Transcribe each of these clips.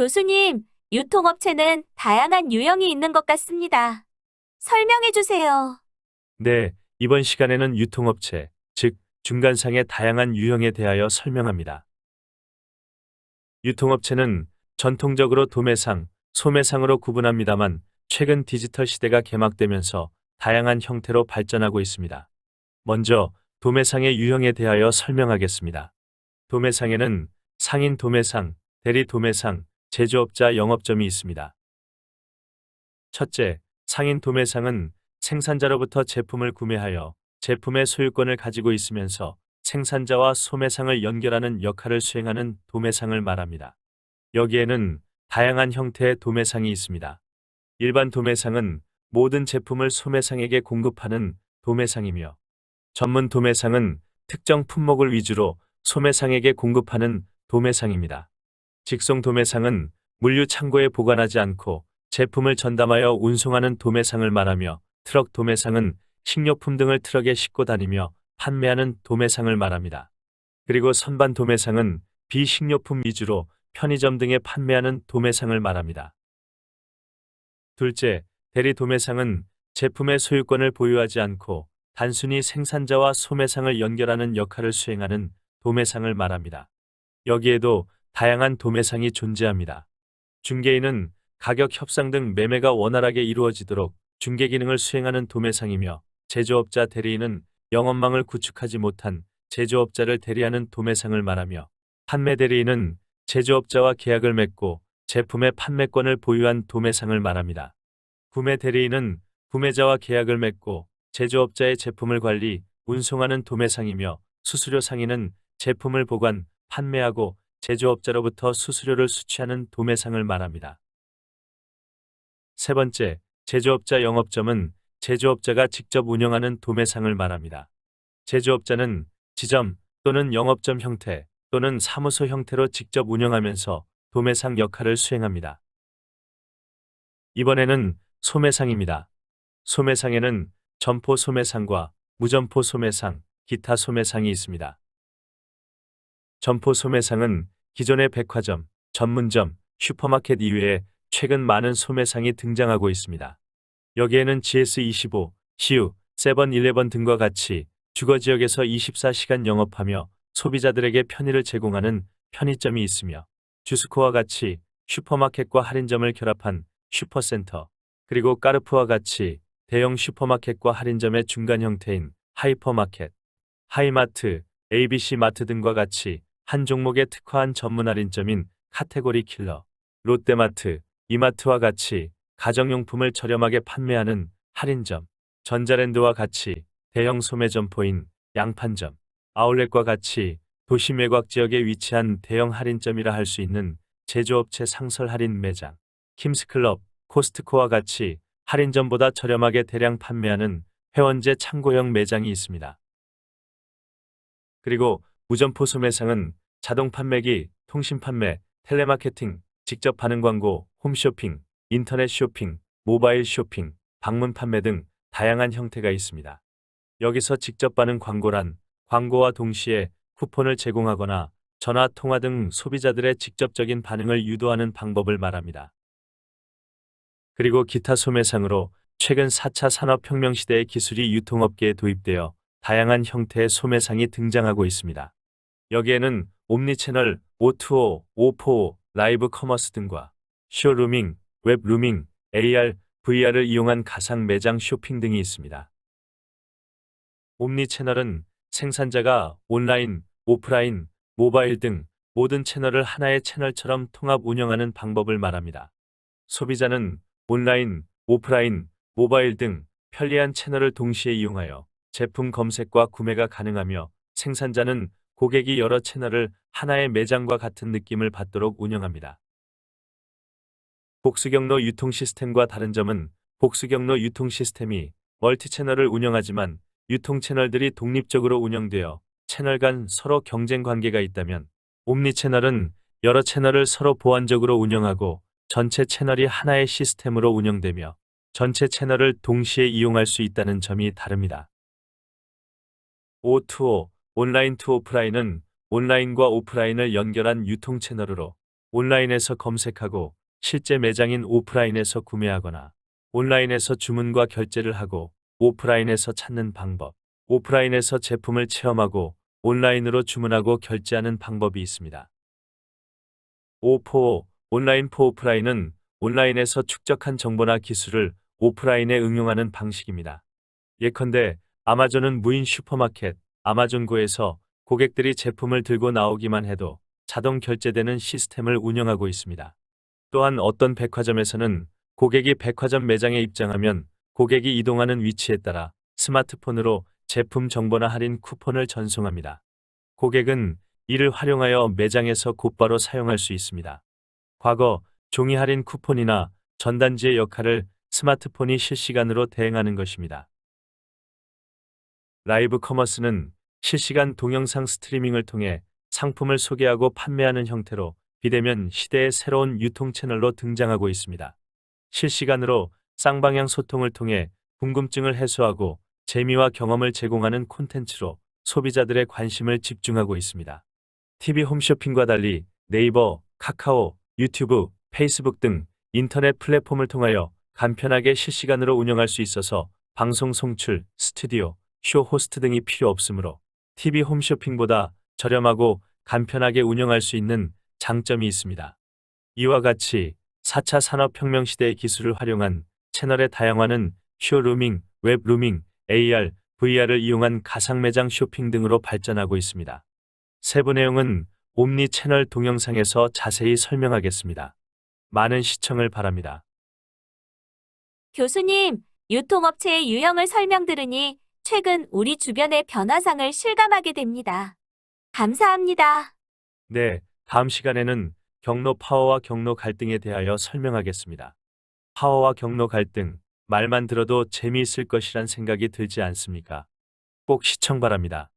교수님, 유통업체는 다양한 유형이 있는 것 같습니다. 설명해 주세요. 네, 이번 시간에는 유통업체, 즉 중간상의 다양한 유형에 대하여 설명합니다. 유통업체는 전통적으로 도매상, 소매상으로 구분합니다만 최근 디지털 시대가 개막되면서 다양한 형태로 발전하고 있습니다. 먼저 도매상의 유형에 대하여 설명하겠습니다. 도매상에는 상인 도매상, 대리 도매상, 제조업자 영업점이 있습니다. 첫째, 상인 도매상은 생산자로부터 제품을 구매하여 제품의 소유권을 가지고 있으면서 생산자와 소매상을 연결하는 역할을 수행하는 도매상을 말합니다. 여기에는 다양한 형태의 도매상이 있습니다. 일반 도매상은 모든 제품을 소매상에게 공급하는 도매상이며 전문 도매상은 특정 품목을 위주로 소매상에게 공급하는 도매상입니다. 직송 도매상은 물류 창고에 보관하지 않고 제품을 전담하여 운송하는 도매상을 말하며 트럭 도매상은 식료품 등을 트럭에 싣고 다니며 판매하는 도매상을 말합니다. 그리고 선반 도매상은 비식료품 위주로 편의점 등에 판매하는 도매상을 말합니다. 둘째, 대리 도매상은 제품의 소유권을 보유하지 않고 단순히 생산자와 소매상을 연결하는 역할을 수행하는 도매상을 말합니다. 여기에도 다양한 도매상이 존재합니다. 중개인은 가격 협상 등 매매가 원활하게 이루어지도록 중개 기능을 수행하는 도매상이며 제조업자 대리인은 영업망을 구축하지 못한 제조업자를 대리하는 도매상을 말하며 판매 대리인은 제조업자와 계약을 맺고 제품의 판매권을 보유한 도매상을 말합니다. 구매 대리인은 구매자와 계약을 맺고 제조업자의 제품을 관리, 운송하는 도매상이며 수수료 상인은 제품을 보관, 판매하고 제조업자로부터 수수료를 수취하는 도매상을 말합니다. 세 번째, 제조업자 영업점은 제조업자가 직접 운영하는 도매상을 말합니다. 제조업자는 지점 또는 영업점 형태 또는 사무소 형태로 직접 운영하면서 도매상 역할을 수행합니다. 이번에는 소매상입니다. 소매상에는 점포 소매상과 무점포 소매상, 기타 소매상이 있습니다. 점포 소매상은 기존의 백화점, 전문점, 슈퍼마켓 이외에 최근 많은 소매상이 등장하고 있습니다. 여기에는 GS25, CU, 세븐일레븐 등과 같이 주거 지역에서 24시간 영업하며 소비자들에게 편의를 제공하는 편의점이 있으며 주스코와 같이 슈퍼마켓과 할인점을 결합한 슈퍼센터, 그리고 까르푸와 같이 대형 슈퍼마켓과 할인점의 중간 형태인 하이퍼마켓, 하이마트, ABC 마트 등과 같이 한 종목에 특화한 전문 할인점인 카테고리 킬러, 롯데마트, 이마트와 같이 가정용품을 저렴하게 판매하는 할인점, 전자랜드와 같이 대형 소매 점포인 양판점, 아울렛과 같이 도시 매각 지역에 위치한 대형 할인점이라 할 수 있는 제조업체 상설 할인 매장, 킴스클럽, 코스트코와 같이 할인점보다 저렴하게 대량 판매하는 회원제 창고형 매장이 있습니다. 그리고 무점포 소매상은 자동 판매기, 통신 판매, 텔레마케팅, 직접 반응 광고, 홈쇼핑, 인터넷 쇼핑, 모바일 쇼핑, 방문 판매 등 다양한 형태가 있습니다. 여기서 직접 반응 광고란 광고와 동시에 쿠폰을 제공하거나 전화 통화 등 소비자들의 직접적인 반응을 유도하는 방법을 말합니다. 그리고 기타 소매상으로 최근 4차 산업혁명 시대의 기술이 유통업계에 도입되어 다양한 형태의 소매상이 등장하고 있습니다. 여기에는 옴니채널, O2O, O4O, 라이브 커머스 등과 쇼루밍, 웹루밍, AR, VR을 이용한 가상 매장 쇼핑 등이 있습니다. 옴니 채널은 생산자가 온라인, 오프라인, 모바일 등 모든 채널을 하나의 채널처럼 통합 운영하는 방법을 말합니다. 소비자는 온라인, 오프라인, 모바일 등 편리한 채널을 동시에 이용하여 제품 검색과 구매가 가능하며 생산자는 고객이 여러 채널을 하나의 매장과 같은 느낌을 받도록 운영합니다. 복수경로 유통 시스템과 다른 점은 복수경로 유통 시스템이 멀티 채널을 운영하지만 유통 채널들이 독립적으로 운영되어 채널 간 서로 경쟁 관계가 있다면 옴니 채널은 여러 채널을 서로 보완적으로 운영하고 전체 채널이 하나의 시스템으로 운영되며 전체 채널을 동시에 이용할 수 있다는 점이 다릅니다. O2O, 온라인 투 오프라인은 온라인과 오프라인을 연결한 유통 채널으로 온라인에서 검색하고 실제 매장인 오프라인에서 구매하거나 온라인에서 주문과 결제를 하고 오프라인에서 찾는 방법, 오프라인에서 제품을 체험하고 온라인으로 주문하고 결제하는 방법이 있습니다. 5포 온라인 포 오프라인은 온라인에서 축적한 정보나 기술을 오프라인에 응용하는 방식입니다. 예컨대 아마존은 무인 슈퍼마켓 아마존고에서 고객들이 제품을 들고 나오기만 해도 자동 결제되는 시스템을 운영하고 있습니다. 또한 어떤 백화점에서는 고객이 백화점 매장에 입장하면 고객이 이동하는 위치에 따라 스마트폰으로 제품 정보나 할인 쿠폰을 전송합니다. 고객은 이를 활용하여 매장에서 곧바로 사용할 수 있습니다. 과거 종이 할인 쿠폰이나 전단지의 역할을 스마트폰이 실시간으로 대행하는 것입니다. 라이브 커머스는 실시간 동영상 스트리밍을 통해 상품을 소개하고 판매하는 형태로 비대면 시대의 새로운 유통 채널로 등장하고 있습니다. 실시간으로 쌍방향 소통을 통해 궁금증을 해소하고 재미와 경험을 제공하는 콘텐츠로 소비자들의 관심을 집중하고 있습니다. TV 홈쇼핑과 달리 네이버, 카카오, 유튜브, 페이스북 등 인터넷 플랫폼을 통하여 간편하게 실시간으로 운영할 수 있어서 방송 송출, 스튜디오, 쇼 호스트 등이 필요 없으므로 TV 홈쇼핑보다 저렴하고 간편하게 운영할 수 있는 장점이 있습니다. 이와 같이 4차 산업혁명 시대의 기술을 활용한 채널의 다양화는 쇼루밍, 웹루밍, AR, VR을 이용한 가상매장 쇼핑 등으로 발전하고 있습니다. 세부 내용은 옴니 채널 동영상에서 자세히 설명하겠습니다. 많은 시청을 바랍니다. 교수님, 유통업체의 유형을 설명 들으니 최근 우리 주변의 변화상을 실감하게 됩니다. 감사합니다. 네, 다음 시간에는 경로 파워와 경로 갈등에 대하여 설명하겠습니다. 파워와 경로 갈등, 말만 들어도 재미있을 것이란 생각이 들지 않습니까? 꼭 시청 바랍니다.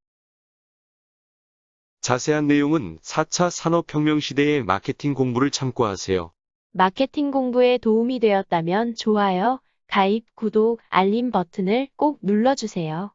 자세한 내용은 4차 산업혁명 시대의 마케팅 공부를 참고하세요. 마케팅 공부에 도움이 되었다면 좋아요, 가입, 구독, 알림 버튼을 꼭 눌러주세요.